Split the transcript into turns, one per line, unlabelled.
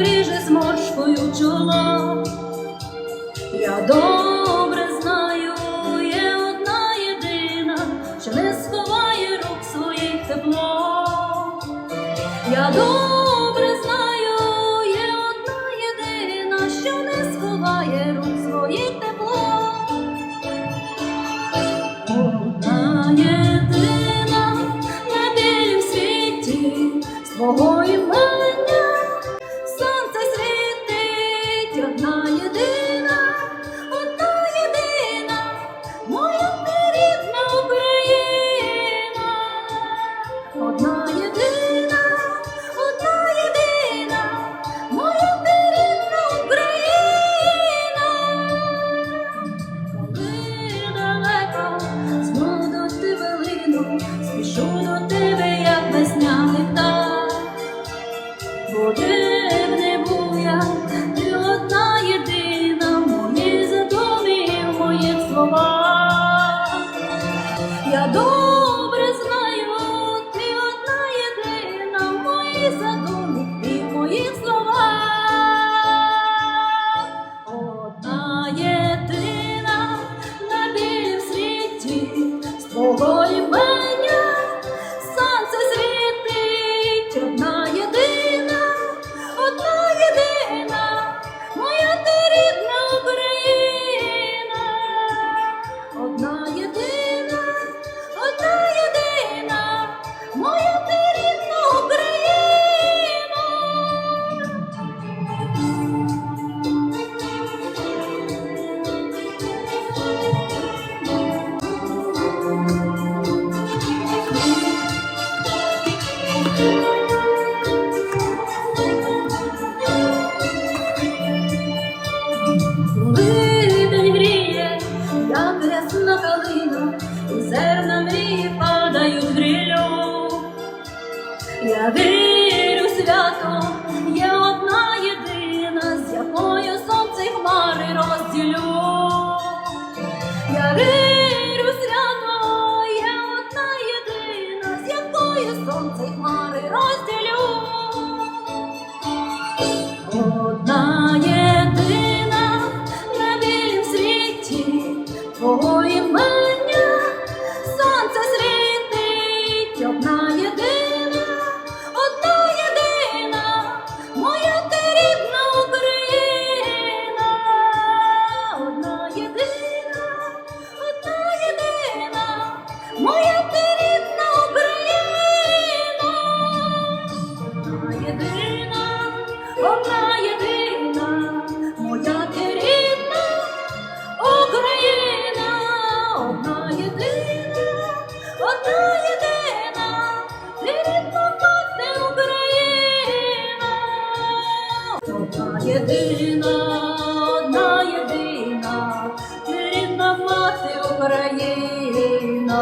гриже зморшкою чоло. Я добре знаю, є одна єдина, що не сховає рук своїх тепло. Я добре слова. Я добре знаю, ти одна єдина в моїй задумі і в моїх словах. Одна єдина на білім світі з тобою. Я вірю свято, є одна єдина, з якою сонце й хмари розділю. Я вірю свято, є одна єдина, з якою сонце й хмари розділю. одна єдина, рідна мати Україна, одна єдина, одна єдина, рідна мати Україна.